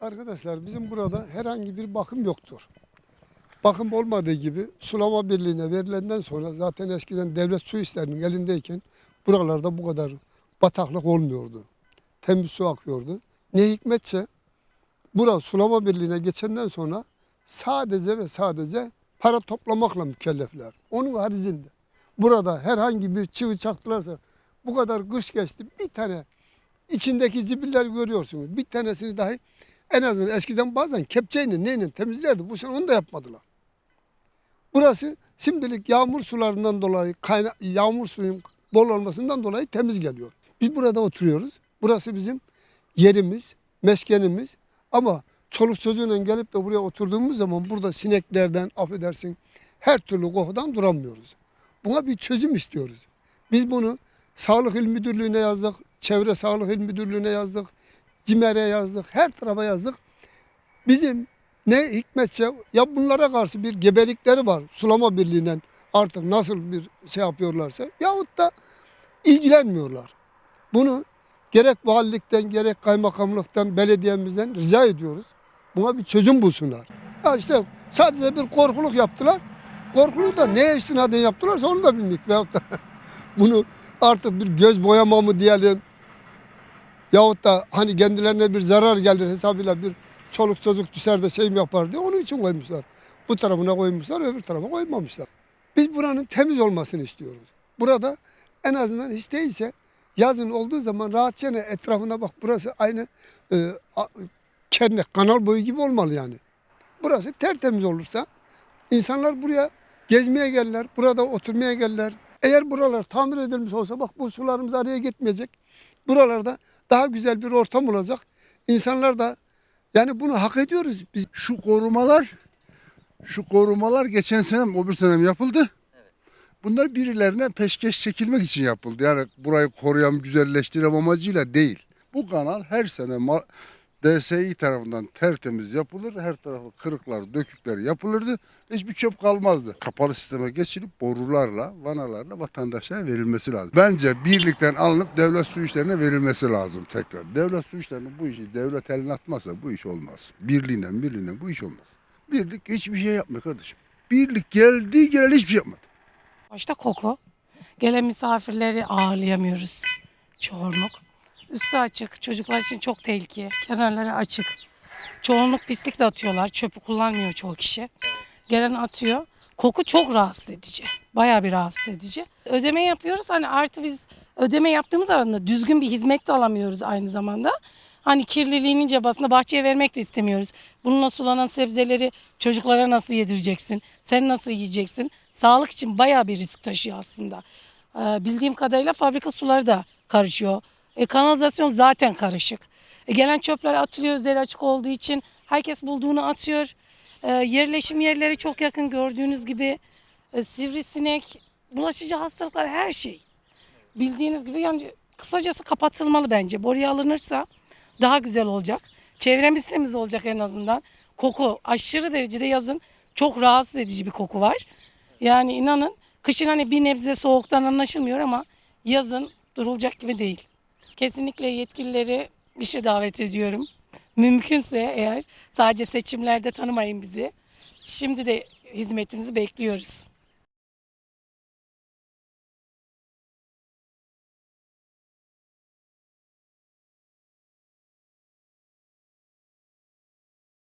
Arkadaşlar bizim burada herhangi bir bakım yoktur. Bakım olmadığı gibi sulama birliğine verilenden sonra zaten eskiden devlet su işlerinin elindeyken buralarda bu kadar bataklık olmuyordu. Temiz su akıyordu. Ne hikmetse bura sulama birliğine geçenden sonra sadece ve sadece para toplamakla mükellefler. Onun haricinde burada herhangi bir çivi çaktılarsa bu kadar kış geçti bir tane içindeki zibiller görüyorsunuz. Bir tanesini dahi en azından eskiden bazen kepçeyle neyle temizlerdi. Bu sene onu da yapmadılar. Burası şimdilik yağmur sularından dolayı, kayna yağmur suyun bol olmasından dolayı temiz geliyor. Biz burada oturuyoruz. Burası bizim yerimiz, meskenimiz. Ama çoluk çocuğuyla gelip de buraya oturduğumuz zaman burada sineklerden, affedersin, her türlü kokudan duramıyoruz. Buna bir çözüm istiyoruz. Biz bunu Sağlık İl Müdürlüğü'ne yazdık, Çevre Sağlık İl Müdürlüğü'ne yazdık, CİMER'e yazdık, her tarafa yazdık. Bizim ne hikmetse ya bunlara karşı bir gebelikleri var sulama birliğinden artık nasıl bir şey yapıyorlarsa yahut da ilgilenmiyorlar. Bunu gerek valilikten gerek kaymakamlıktan belediyemizden rica ediyoruz. Buna bir çözüm bulsunlar. Ya işte sadece bir korkuluk yaptılar. Korkuluğu da neye istinaden yaptılarsa onu da bilmiyoruz. Veyahut da bunu artık bir göz boyama mı diyelim yahut da hani kendilerine bir zarar gelir hesabıyla bir çoluk çocuk düşer de şey mi yapar diye onun için koymuşlar. Bu tarafına koymuşlar öbür tarafa koymamışlar. Biz buranın temiz olmasını istiyoruz. Burada en azından hiç değilse yazın olduğu zaman rahatça ne etrafına bak burası aynı e, kernek kanal boyu gibi olmalı yani. Burası tertemiz olursa insanlar buraya gezmeye gelirler, burada oturmaya gelirler. Eğer buralar tamir edilmiş olsa bak bu sularımız araya gitmeyecek. Buralarda daha güzel bir ortam olacak. İnsanlar da yani bunu hak ediyoruz biz. Şu korumalar şu korumalar geçen sene öbür sene mi yapıldı? Bunlar birilerine peşkeş çekilmek için yapıldı. Yani burayı koruyam, güzelleştirem amacıyla değil. Bu kanal her sene DSİ tarafından tertemiz yapılır. Her tarafı kırıklar, dökükler yapılırdı. Hiçbir çöp kalmazdı. Kapalı sisteme geçilip borularla, vanalarla vatandaşlara verilmesi lazım. Bence birlikten alınıp devlet su işlerine verilmesi lazım tekrar. Devlet su işlerinin bu işi devlet eline atmazsa bu iş olmaz. Birliğinden birliğinden bu iş olmaz. Birlik hiçbir şey yapmıyor kardeşim. Birlik geldiği geleli hiçbir şey yapmadı. Başta koku. Gelen misafirleri ağırlayamıyoruz. Çoğunluk. Üstü açık. Çocuklar için çok tehlikeli. Kenarları açık. Çoğunluk pislik de atıyorlar. Çöpü kullanmıyor çoğu kişi. Gelen atıyor. Koku çok rahatsız edici. Bayağı bir rahatsız edici. Ödeme yapıyoruz. Hani artı biz ödeme yaptığımız arada düzgün bir hizmet de alamıyoruz aynı zamanda. Hani kirliliğinin cebasında bahçeye vermek de istemiyoruz. Bununla sulanan sebzeleri çocuklara nasıl yedireceksin? Sen nasıl yiyeceksin? Sağlık için bayağı bir risk taşıyor aslında. Ee, bildiğim kadarıyla fabrika suları da karışıyor. E, kanalizasyon zaten karışık. E, gelen çöpler atılıyor üzeri açık olduğu için. Herkes bulduğunu atıyor. E, yerleşim yerleri çok yakın gördüğünüz gibi. E, sivrisinek, bulaşıcı hastalıklar her şey. Bildiğiniz gibi yani kısacası kapatılmalı bence. Boruya alınırsa daha güzel olacak. Çevremiz temiz olacak en azından. Koku aşırı derecede yazın çok rahatsız edici bir koku var. Yani inanın kışın hani bir nebze soğuktan anlaşılmıyor ama yazın durulacak gibi değil. Kesinlikle yetkilileri işe davet ediyorum. Mümkünse eğer sadece seçimlerde tanımayın bizi. Şimdi de hizmetinizi bekliyoruz.